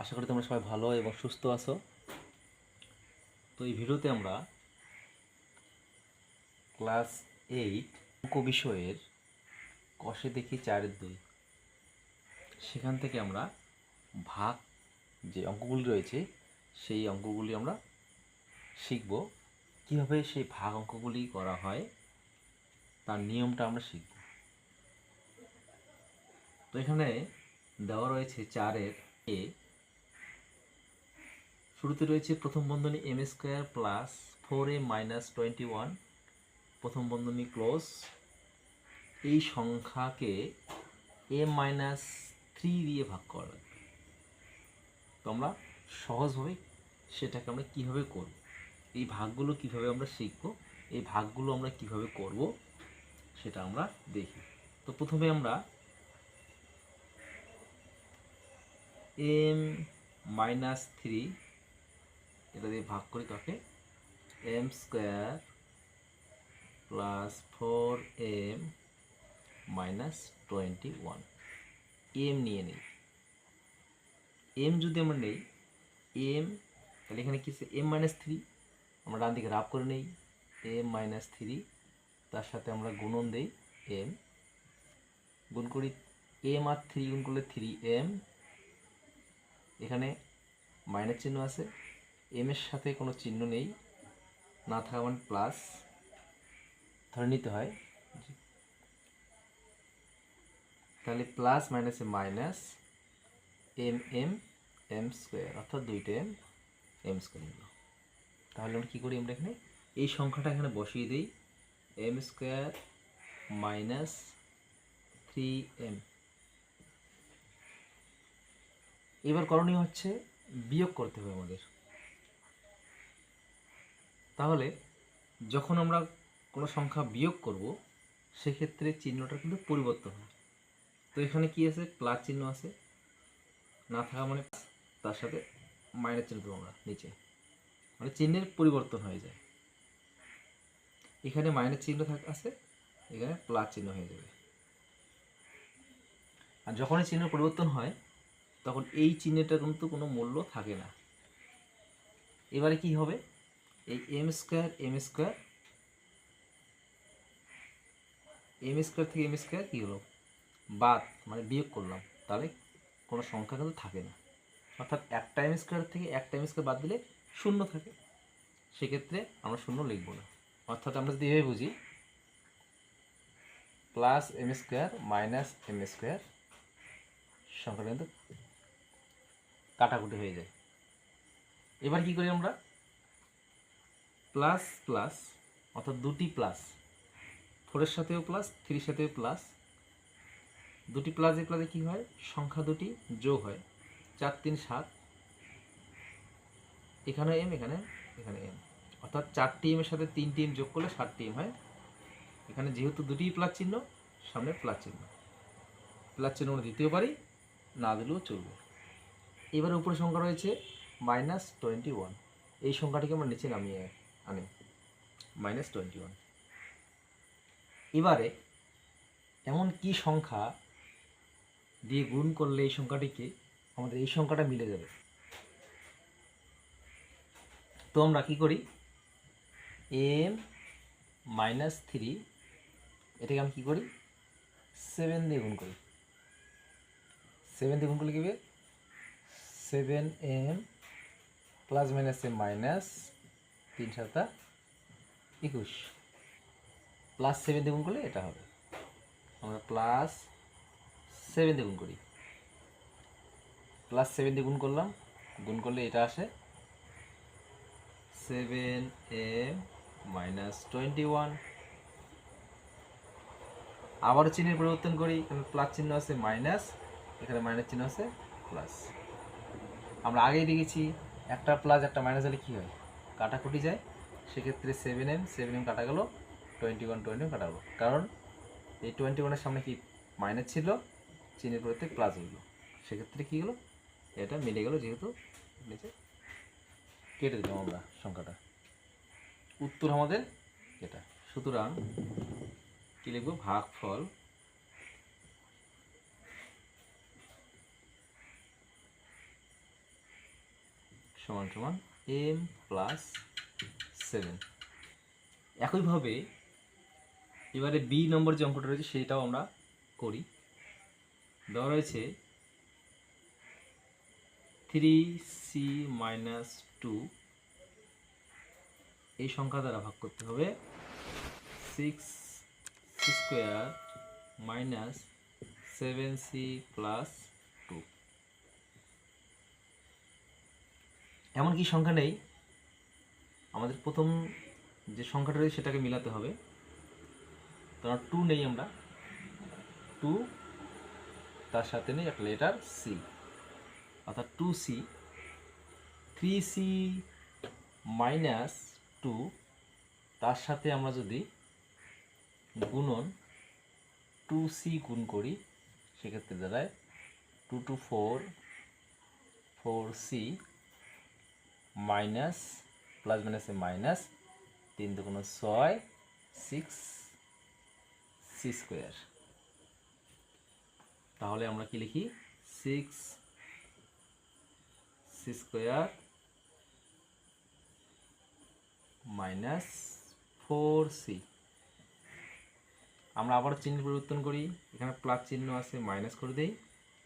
আশা করি তোমরা সবাই ভালো এবং সুস্থ আছো। তো এই ভিডিওতে আমরা ক্লাস এইট অঙ্ক বিষয়ের কষে দেখি চারের দুই। সেখান থেকে আমরা ভাগ যে অঙ্কগুলি রয়েছে, সেই অঙ্কগুলি আমরা শিখব। কীভাবে সেই ভাগ অঙ্কগুলি করা হয়, তার নিয়মটা আমরা শিখব। তো এখানে দেওয়া রয়েছে চারের এ শুরুতে রয়েছে প্রথম বন্ধনী M square plus four A minus twenty one প্রথম বন্ধনী ক্লোজ এই সংখ্যাকে এ মাইনাস থ্রি দিয়ে ভাগ করা লাগবে। তো আমরা সহজভাবে সেটাকে আমরা কীভাবে করব? এই ভাগগুলো কীভাবে আমরা শিখব? এই ভাগগুলো আমরা কীভাবে করব? সেটা আমরা দেখি। তো প্রথমে আমরা এম মাইনাস থ্রি এটা দিয়ে ভাগ করি কাকে? M square plus four M minus twenty one M নিয়ে নিই। এম যদি আমরা নেই এম তাহলে এখানে কি এম মাইনাস থ্রি আমরা ডান দিকে রাফ করে নেই। এম মাইনাস থ্রি তার সাথে আমরা গুণন দেই এম গুণ করি এম আর থ্রি গুণ করলে থ্রি এম এখানে মাইনাস চিহ্ন আছে। এম এর সাথে কোনো চিহ্ন নেই। না থাকা মানে প্লাস ধরে নিতে হয়। তাহলে প্লাস মাইনাসে minus M M M square অর্থাৎ দুইটা এম এম স্কোয়ার নিল। তাহলে আমরা কী করি আমরা এখানে? এই সংখ্যাটা এখানে বসিয়ে দিই। M square minus three M এবার করণীয় হচ্ছে বিয়োগ করতে হবে আমাদের। তাহলে যখন আমরা কোনো সংখ্যা বিয়োগ করব, সেক্ষেত্রে চিহ্নটা কিন্তু পরিবর্তন হয়। তো এখানে কি আছে? প্লাস চিহ্ন আছে। না থাকা মানে তার সাথে মাইনাস চিহ্ন দেবো আমরা, নিচে। মানে চিহ্নের পরিবর্তন হয়ে যায়। এখানে মাইনাস চিহ্ন থাক আছে, এখানে প্লাস চিহ্ন হয়ে যাবে। আর যখনই চিহ্ন পরিবর্তন হয়, তখন এই চিহ্নটার কিন্তু কোনো মূল্য থাকে না। এবারে কি হবে? এই M square M square. M square থেকে এম স্কোয়ার কী হলো? বাদ মানে বিয়োগ করলাম। তাহলে কোনো সংখ্যা কিন্তু থাকে না। অর্থাৎ একটা এম স্কোয়ার থেকে একটা এম স্কোয়ার বাদ দিলে শূন্য থাকে। সেক্ষেত্রে আমরা শূন্য লিখব না। অর্থাৎ আমরা যদি এভাবে বুঝি plus M square minus M square, সংখ্যাটা কিন্তু কাটাকুটি হয়ে যায়। এবার কি করি আমরা? প্লাস প্লাস, অর্থাৎ দুটি প্লাস। ফোরের সাথেও প্লাস, থ্রির সাথেও প্লাস। দুটি প্লাসে প্লাসে কী হয়? সংখ্যা দুটি যোগ হয়। চার, তিন, সাত। এখানে এম এখানে এখানে এম অর্থাৎ চারটি এমের সাথে তিনটি এম যোগ করলে ষাটটি এম হয়। এখানে যেহেতু দুটি প্লাস চিহ্ন, সামনে প্লাস চিহ্ন। প্লাস চিহ্ন আমরা দিতেও পারি, না দিলেও চলবে। এবারে উপরে সংখ্যা রয়েছে মাইনাস টোয়েন্টি ওয়ান। এই সংখ্যাটিকে আমরা নিচে নামিয়ে আনি মাইনাস টোয়েন্টি ওয়ান এবারে এমন কি সংখ্যা দিয়ে গুণ করলে এই সংখ্যাটিকে আমাদের এই সংখ্যাটা মিলে যাবে? তো আমরা কী করি? এম মাইনাস থ্রি এটাকে আমি কী করি? সেভেন দিয়ে গুণ করি। সেভেন দিয়ে গুণ করলে কী হবে? Seven M plus minus M minus তিন সাতা একুশ। প্লাস সেভেন গুণ করলে এটা হবে। আমরা প্লাস সেভেন গুণ করি। প্লাস সেভেন দিয়ে গুণ করলাম, গুণ করলে এটা আসে seven M minus twenty one আবারও চিহ্নের পরিবর্তন করি, এখানে প্লাস চিহ্ন আছে মাইনাস এখানে মাইনাস চিহ্ন আছে প্লাস আমরা আগেই দেখেছি, একটা প্লাস একটা মাইনাস হলে কী হয়? কাটাকুটি যায়, সেক্ষেত্রে সেভেন এম সেভেন এম কাটা গেল টোয়েন্টি ওয়ান টোয়েন্টি ওয়ান কাটা গেলো। কারণ এই টোয়েন্টি ওয়ানের সামনে কি মাইনাস ছিল? চিহ্নের পরিবর্তে প্লাস হইল সেক্ষেত্রে কী হলো এটা মিলে গেল যেহেতু নিচে কেটে দিলাম আমরা সংখ্যাটা। উত্তর আমাদের এটা সুতরাং কী লিখব? ভাগফল সমান সমান এম প্লাস সেভেন একইভাবে এবারে বি নম্বর যে অঙ্কটা রয়েছে সেটাও আমরা করি। দেওয়া রয়েছে থ্রি সি মাইনাস টু এই সংখ্যা দ্বারা ভাগ করতে হবে। Six square minus seven C plus two এমন কি সংখ্যা নেই? আমাদের প্রথম যে সংখ্যাটা রয়েছে সেটাকে মিলাতে হবে। কারণ টু নেই আমরা। টু তার সাথে নেই একটা লেটার সি অর্থাৎ two C three C minus two তার সাথে আমরা যদি গুণন টু সি গুণ করি, সেক্ষেত্রে দাঁড়ায় two two four four C minus plus মাইনাসে মাইনাস তিন দুগুণ ছয় সিক্স সি স্কোয়ার তাহলে আমরা কি লিখি? Six C square minus four C আমরা আবার চিহ্ন পরিবর্তন করি। এখানে প্লাস চিহ্ন আছে মাইনাস করে দেই।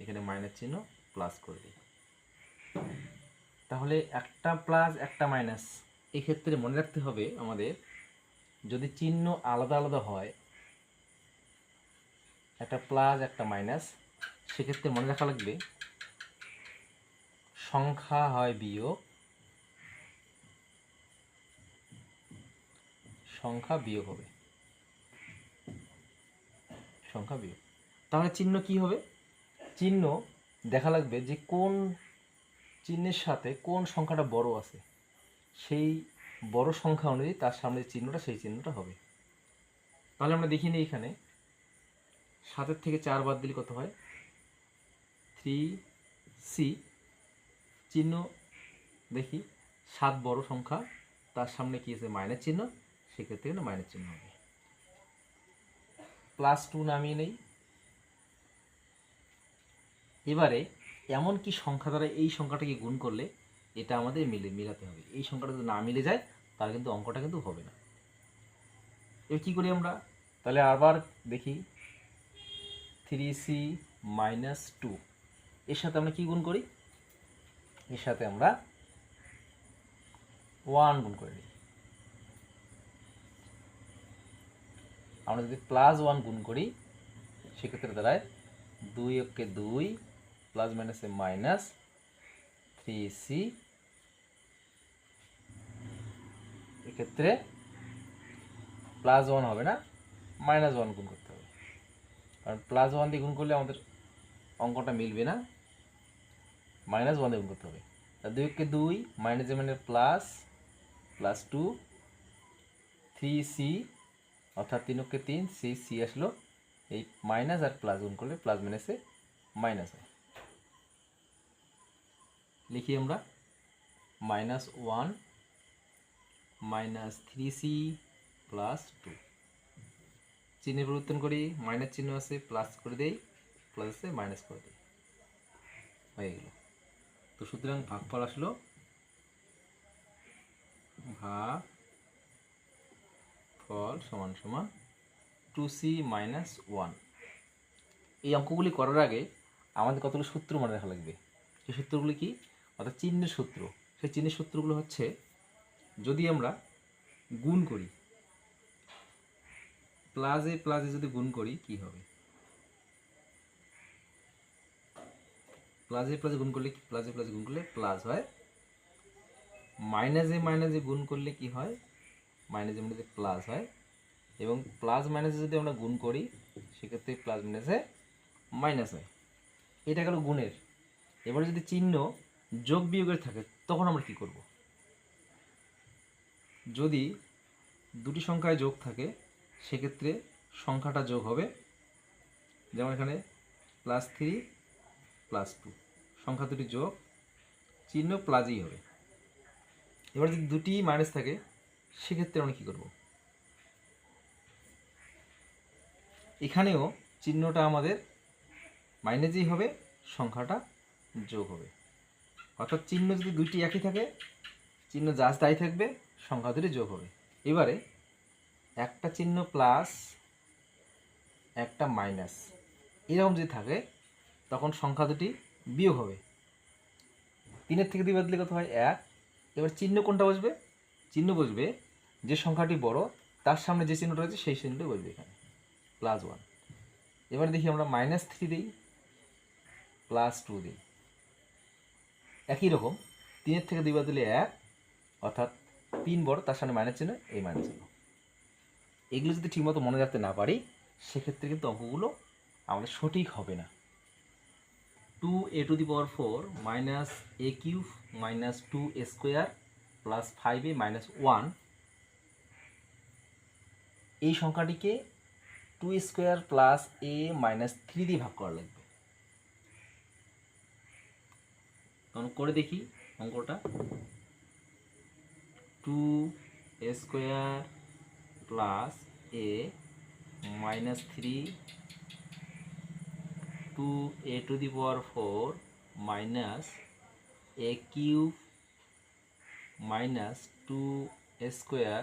এখানে মাইনাস চিহ্ন প্লাস করে দিই। তাহলে একটা প্লাস একটা মাইনাস এক্ষেত্রে মনে রাখতে হবে আমাদের, যদি চিহ্ন আলাদা আলাদা হয়, একটা প্লাস একটা মাইনাস সেক্ষেত্রে মনে রাখা লাগবে, সংখ্যা হয় বিয়োগ, সংখ্যা বিয়োগ হবে। সংখ্যা বিয়োগ। তাহলে চিহ্ন কি হবে? চিহ্ন দেখা লাগবে যে কোন চিহ্নের সাথে কোন সংখ্যাটা বড় আছে, সেই বড় সংখ্যা অনুযায়ী তার সামনে চিহ্নটা সেই চিহ্নটা হবে। তাহলে আমরা দেখি নিই এখানে, সাতের থেকে চার বাদ দিলে কত হয়? থ্রি সি চিহ্ন দেখি, সাত বড় সংখ্যা, তার সামনে কি আছে? মাইনাস চিহ্ন, সেক্ষেত্রে কিন্তু মাইনাস চিহ্ন হবে। প্লাস টু নামিয়ে নেই। এবারে এমন কি সংখ্যা দ্বারা এই সংখ্যাটাকে গুণ করলে এটা আমাদের মিলে, মিলাতে হবে? এই সংখ্যাটা যদি না মিলে যায়, তাহলে কিন্তু অঙ্কটা কিন্তু হবে না। এবার কী করি আমরা? তাহলে আবার দেখি। থ্রি সি মাইনাস টু এর সাথে আমরা কি গুণ করি? এর সাথে আমরা ওয়ান গুণ করে নিই। আমরা যদি প্লাস ওয়ান গুণ করি, সেক্ষেত্রে দাঁড়ায় দুই ওকে দুই প্লাস মাইনাসে মাইনাস থ্রি সি। এক্ষেত্রে প্লাস ওয়ান হবে না, মাইনাস ওয়ান গুণ করতে হবে। কারণ প্লাস ওয়ান দিয়ে গুণ করলে আমাদের অঙ্কটা মিলবে না, মাইনাস ওয়ান দিয়ে গুণ করতে হবে। তা দুই মাইনাস মানে plus plus two, three C, অর্থাৎ তিন ওকে তিন, সি সি আসলো, এই মাইনাস আর প্লাস গুণ করলে প্লাস মাইনাসে মাইনাস হয়। লিখি আমরা। Minus one minus three C plus two. চিহ্নের পরিবর্তন করি, মাইনাস চিহ্ন আছে, প্লাস করে দেই, প্লাস আছে, মাইনাস করে দিই। হয়ে গেল। তো সুতরাং ভাগফল আসলো ভাগ ফল সমান সমান টু সি মাইনাস ওয়ান। এই অঙ্কগুলি করার আগে আমাদের কতগুলো সূত্র মনে রাখা লাগবে? সেই সূত্রগুলি কি? অর্থাৎ চিহ্নের সূত্র। সেই চিহ্নের সূত্রগুলো হচ্ছে, যদি আমরা গুণ করি প্লাসে প্লাসে যদি গুণ করি, কি হবে? প্লাসে প্লাসে গুণ করলে প্লাসে প্লাসে গুণ করলে প্লাস হয়। মাইনাসে মাইনাসে গুণ করলে কি হয়? মাইনাসে মাইনাসে প্লাস হয়। এবং প্লাস মাইনাসে যদি আমরা গুণ করি, সেক্ষেত্রে প্লাস মাইনাসে মাইনাস হয়। এটা গেল গুণের। এবারে যদি চিহ্ন যোগ বিয়োগের থাকে, তখন আমরা কি করব? যদি দুটি সংখ্যায় যোগ থাকে, সেক্ষেত্রে সংখ্যাটা যোগ হবে, যেমন এখানে প্লাস থ্রি প্লাস টু সংখ্যা দুটি যোগ, চিহ্ন প্লাসই হবে। এবার যদি দুটি মাইনাস থাকে, সেক্ষেত্রে আমরা কী করব? এখানেও চিহ্নটা আমাদের মাইনাসই হবে, সংখ্যাটা যোগ হবে। অর্থাৎ চিহ্ন যদি দুইটি একই থাকে, চিহ্ন যা তাই থাকবে, সংখ্যা দুটি যোগ হবে। এবারে একটা চিহ্ন প্লাস একটা মাইনাস এরকম যদি থাকে, তখন সংখ্যা দুটি বিয়োগ হবে। তিনের থেকে দুই বাদ দিলে কত হয়? এক। এবার চিহ্ন কোনটা বসবে? চিহ্ন বসবে যে সংখ্যাটি বড়, তার সামনে যে চিহ্নটা রয়েছে, সেই চিহ্নটাই বসবে এখানে। প্লাস ওয়ান এবার দেখি আমরা মাইনাস থ্রি দিই প্লাস টু দিই। একই রকম। তিনের থেকে দুই বাদ দিলে এক, অর্থাৎ তিন বড়, তার সামনে মাইনাস চিহ্ন, এই মাইনাস চিহ্ন। এগুলো যদি ঠিকমতো মনে রাখতে না পারি, সেক্ষেত্রে কিন্তু অঙ্কগুলো আমাদের সঠিক হবে না। Two A to the power four minus A cube minus two A square plus five A minus one এই সংখ্যাটিকে two square plus A minus three দিয়ে ভাগ করা লাগবে। তখন করে দেখি অঙ্কটা। Two square plus A minus three two A to the power four minus A cube minus two square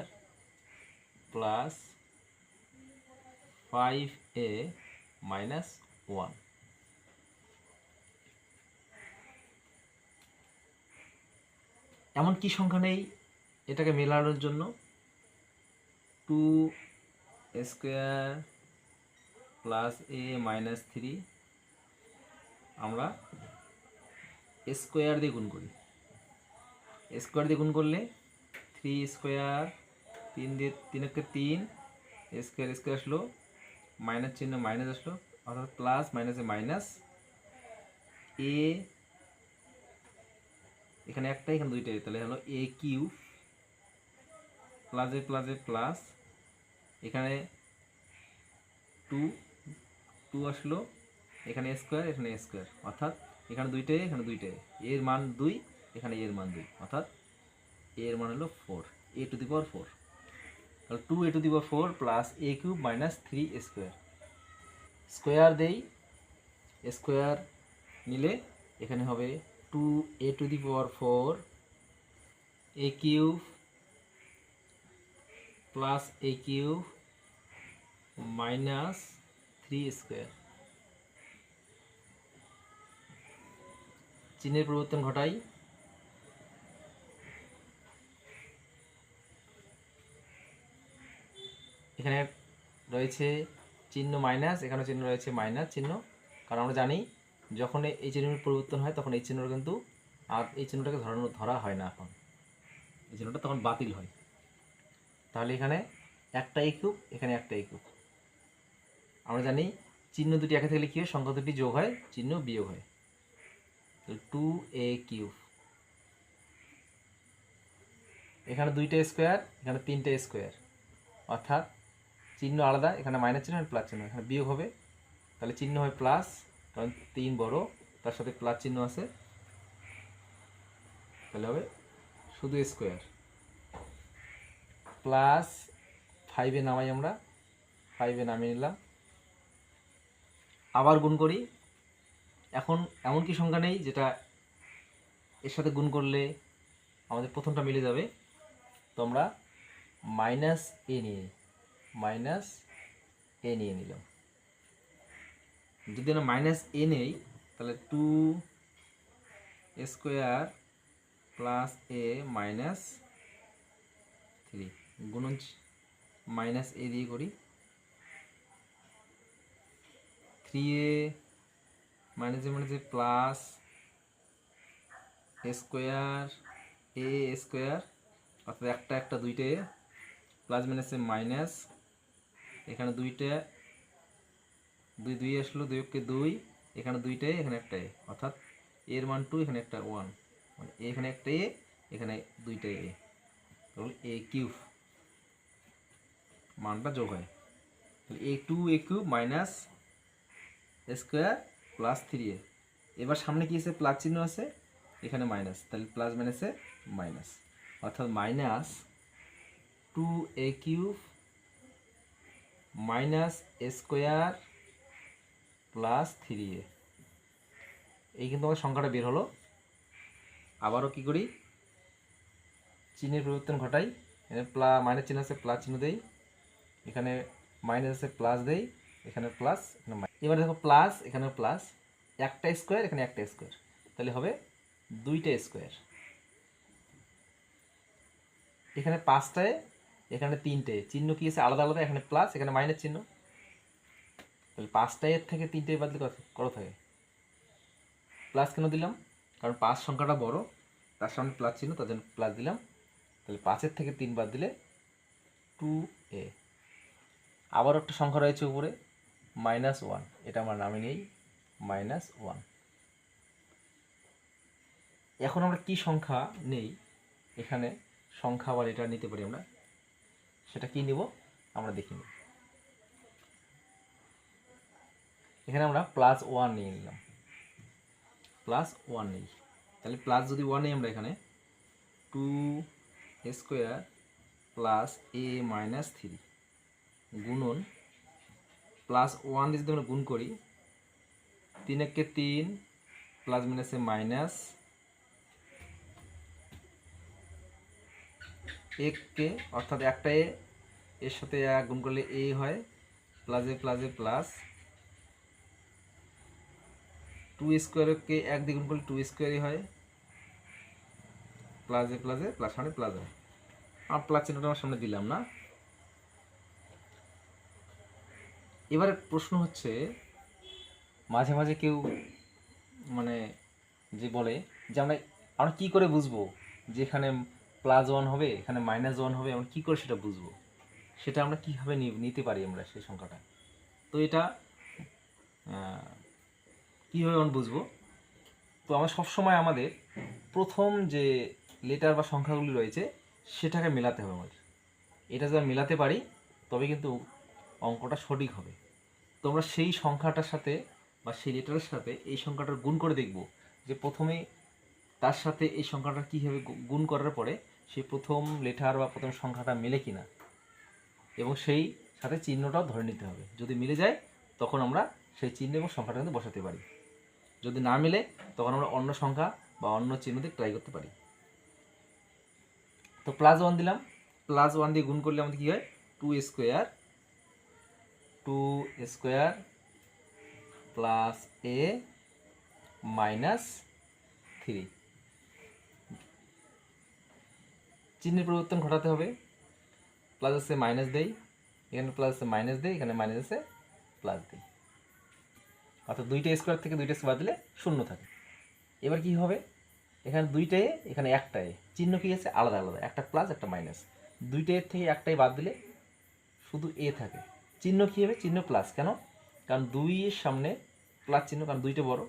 plus five A minus one এমন কি সংখ্যা নেই এটাকে মেলানোর জন্য? Two square plus A minus three আমরা স্কোয়ার দিয়ে গুণ করি। স্কোয়ার দিয়ে গুণ করলে থ্রি স্কোয়ার তিন দিয়ে, তিনকে তিন স্কোয়ার স্কোয়ার আসলো মাইনাস চিহ্ন মাইনাস আসলো, অর্থাৎ প্লাস মাইনাসে মাইনাস এ এখানে একটা এখানে দুইটাই, তাহলে হলো এ কিউ প্লাসে প্লাসে প্লাস এখানে টু টু আসলো, এখানে স্কোয়ার এখানে স্কোয়ার অর্থাৎ এখানে দুইটাই এখানে দুইটাই এর মান দুই, এখানে এর মান দুই, অর্থাৎ এর মান হলো four A to the power four তাহলে two A to the power four plus A cube minus three square square দেই স্কোয়ার নিলে এখানে হবে two A to the power four A cube plus A cube minus three square চিহ্নের পরিবর্তন ঘটাই। এখানে রয়েছে চিহ্ন মাইনাস এখানে চিহ্ন রয়েছে মাইনাস চিহ্ন। কারণ আমরা জানি যখন এই চিহ্নের পরিবর্তন হয়, তখন এই চিহ্নটা কিন্তু আর এই চিহ্নটাকে ধরানো, ধরা হয় না এখন। এই চিহ্নটা তখন বাতিল হয়। তাহলে এখানে একটা এই এখানে একটা এই আমরা জানি চিহ্ন দুটি একে থাকলে কী হয়? সংখ্যা দুটি যোগ হয়, চিহ্ন বিয়োগ হয়। তো টু এ কিউব। এখানে দুইটা স্কোয়ার, এখানে তিনটে স্কোয়ার। অর্থাৎ চিহ্ন আলাদা, এখানে মাইনাস চিহ্ন প্লাস চিহ্ন। এখানে বিয়োগ হবে। তাহলে চিহ্ন হয় প্লাস কারণ তিন বড়, তার সাথে প্লাস চিহ্ন আছে। তাহলে হবে শুধু স্কোয়ার প্লাস ফাইভে নামাই আমরা ফাইভে নামিয়ে নিলাম। আবার গুণ করি। এখন এমন কি সংখ্যা নেই যেটা এর সাথে গুণ করলে আমাদের প্রথমটা মিলে যাবে। তো আমরা মাইনাস এ নিয়ে মাইনাস এ নিয়ে নিলাম। যদি আমরা মাইনাস এ নেই, তাহলে two square plus A minus three গুণন মাইনাস এ দিয়ে করি। থ্রি এ মাইনাসে মাইনাসে প্লাস স্কোয়ার এ স্কোয়ার অর্থাৎ একটা একটা দুইটে প্লাস মাইনাসে মাইনাস এখানে দুইটা দুই দুই আসলো, দুই অক্ষে দুই, এখানে দুইটাই এখানে একটা এ। অর্থাৎ এর মান টু এখানে একটা ওয়ান মানে এখানে একটা এ, এখানে দুইটা এ। তাহলে এ কিউব। মানটা যোগ হয়। তাহলে A two A cube minus square plus three A. এবার সামনে কি আছে? প্লাস চিহ্ন আছে। এখানে মাইনাস তাহলে প্লাস মাইনাসে মাইনাস অর্থাৎ minus two A cube minus square plus three A. এই কিন্তু আমার সংখ্যাটা বের হলো। আবারও কি করি? চিহ্নের পরিবর্তন ঘটাই। এখানে প্লা মাইনাস চিহ্ন আছে প্লাস চিহ্ন দেই। এখানে মাইনাস আছে প্লাস দেই। এখানে প্লাস এখানে এবার দেখো প্লাস এখানে প্লাস একটা স্কোয়ার এখানে একটা স্কোয়ার তাহলে হবে দুইটা স্কোয়ার এখানে পাঁচটায়, এখানে তিনটে। চিহ্ন কি আছে? আলাদা আলাদা। এখানে প্লাস এখানে মাইনাস চিহ্ন। তাহলে পাঁচটায় এর থেকে তিনটে বাদলে কত কত থাকে? প্লাস কেন দিলাম? কারণ পাঁচ সংখ্যাটা বড়, তার সামনে প্লাস চিহ্ন, তার জন্য প্লাস দিলাম। তাহলে পাঁচের থেকে তিন বাদ দিলে টু এ আবার একটা সংখ্যা রয়েছে উপরে মাইনাস ওয়ান এটা আমার নামে নেই মাইনাস ওয়ান এখন আমরা কি সংখ্যা নেই? এখানে সংখ্যা আবার এটা নিতে পারি আমরা। সেটা কি নিব? আমরা দেখি নিই এখানে আমরা প্লাস ওয়ান নিয়ে নিলাম। প্লাস ওয়ান নেই। তাহলে প্লাস যদি ওয়ান নেই আমরা এখানে two square plus A minus three গুণন প্লাস ওয়ান দিয়ে যদি আমরা গুণ করি, তিন একে তিন প্লাস মাইনাসে মাইনাস এককে অর্থাৎ একটা এ, এর সাথে এক গুণ করলে এ হয় প্লাসে প্লাসে প্লাস টু স্কোয়ারকে এক দিয়ে গুণ করলে টু স্কোয়ারই হয়। প্লাসে প্লাসে প্লাস মানে প্লাস হয় আর প্লাস চিহ্নটা আমার সামনে দিলাম না। এবারে প্রশ্ন হচ্ছে, মাঝে মাঝে কেউ মানে যে বলে যে আমরা আমরা কী করে বুঝব যে এখানে প্লাস ওয়ান হবে, এখানে মাইনাস ওয়ান হবে, আমরা কী করে সেটা বুঝব? সেটা আমরা কীভাবে নিতে পারি আমরা সেই সংখ্যাটা? তো এটা কীভাবে আমরা বুঝব? তো আমরা সবসময় আমাদের প্রথম যে লেটার বা সংখ্যাগুলি রয়েছে, সেটাকে মেলাতে হবে আমাদের। এটা যদি মেলাতে পারি, তবে কিন্তু অঙ্কটা সঠিক হবে। তোমরা সেই সংখ্যাটার সাথে বা সেই লেটারের সাথে এই সংখ্যাটার গুণ করে দেখব যে প্রথমে তার সাথে এই সংখ্যাটা কীভাবে গুণ করার পরে সেই প্রথম লেটার বা প্রথম সংখ্যাটা মেলে কিনা। এবং সেই সাথে চিহ্নটাও ধরে নিতে হবে। যদি মিলে যায়, তখন আমরা সেই চিহ্ন এবং সংখ্যাটা কিন্তু বসাতে পারি। যদি না মিলে, তখন আমরা অন্য সংখ্যা বা অন্য চিহ্ন দিয়ে ট্রাই করতে পারি। তো প্লাস ওয়ান দিলাম। প্লাস ওয়ান দিয়ে গুণ করলে আমাদের কী হয়? Two square two square plus A minus three চিহ্নের পরিবর্তন ঘটাতে হবে। প্লাস আছে মাইনাস দেই, এখানে প্লাস আছে মাইনাস দেই, এখানে মাইনাস আছে প্লাস দিই। অর্থাৎ দুইটা স্কোয়ার থেকে দুইটা স্কোয়ার দিলে শূন্য থাকে। এবার কি হবে? এখানে দুইটায় এখানে একটায় চিহ্ন কি আছে? আলাদা আলাদা। একটা প্লাস একটা মাইনাস দুইটায় থেকে একটাই বাদ দিলে শুধু এ থাকে। চিহ্ন কী হবে? চিহ্ন প্লাস কেন? কারণ দুইয়ের সামনে প্লাস চিহ্ন, কারণ দুইটা বড়।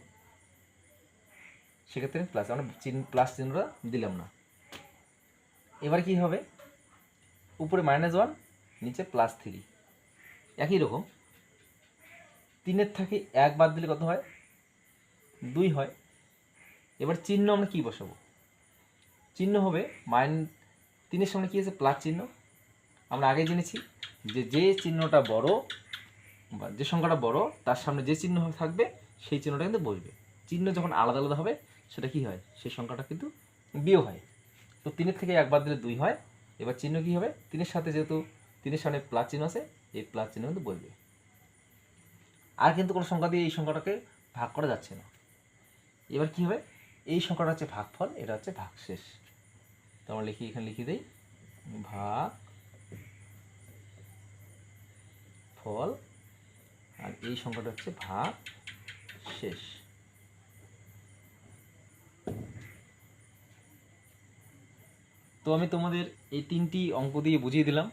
সেক্ষেত্রে প্লাস আমরা চিহ্ন প্লাস চিহ্নটা দিলাম না। এবার কি হবে? উপরে মাইনাস ওয়ান নিচে প্লাস থ্রি একই রকম। তিনের থেকে এক বাদ দিলে কত হয়? দুই হয়। এবার চিহ্ন আমরা কি বসাবো? চিহ্ন হবে মাইন তিনের সামনে কি আছে? প্লাস চিহ্ন। আমরা আগে জেনেছি যে যে চিহ্নটা বড় বা যে সংখ্যাটা বড়, তার সামনে যে চিহ্ন থাকবে, সেই চিহ্নটা কিন্তু বসবে। চিহ্ন যখন আলাদা আলাদা হবে, সেটা কি হয়? সেই সংখ্যাটা কিন্তু বিয়োগ হয়। তো তিনের থেকে একবার দিলে দুই হয়। এবার চিহ্ন কি হবে? তিনের সাথে যেহেতু তিনের সামনে প্লাস চিহ্ন আছে, এই প্লাস চিহ্ন কিন্তু বসবে। আর কিন্তু কোনো সংখ্যা দিয়ে এই সংখ্যাটাকে ভাগ করা যাচ্ছে না। এবার কি হবে? এই সংখ্যাটা হচ্ছে ভাগফল, এটা হচ্ছে ভাগশেষ। তো আমরা লিখি, এখানে লিখে দেই ভাগ ফল আর এই সংখ্যাটা হচ্ছে ভাগ শেষ তো আমি তোমাদের এই তিনটি অঙ্ক দিয়ে বুঝিয়ে দিলাম।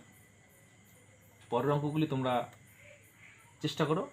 পরের অঙ্কগুলি তোমরা চেষ্টা করো।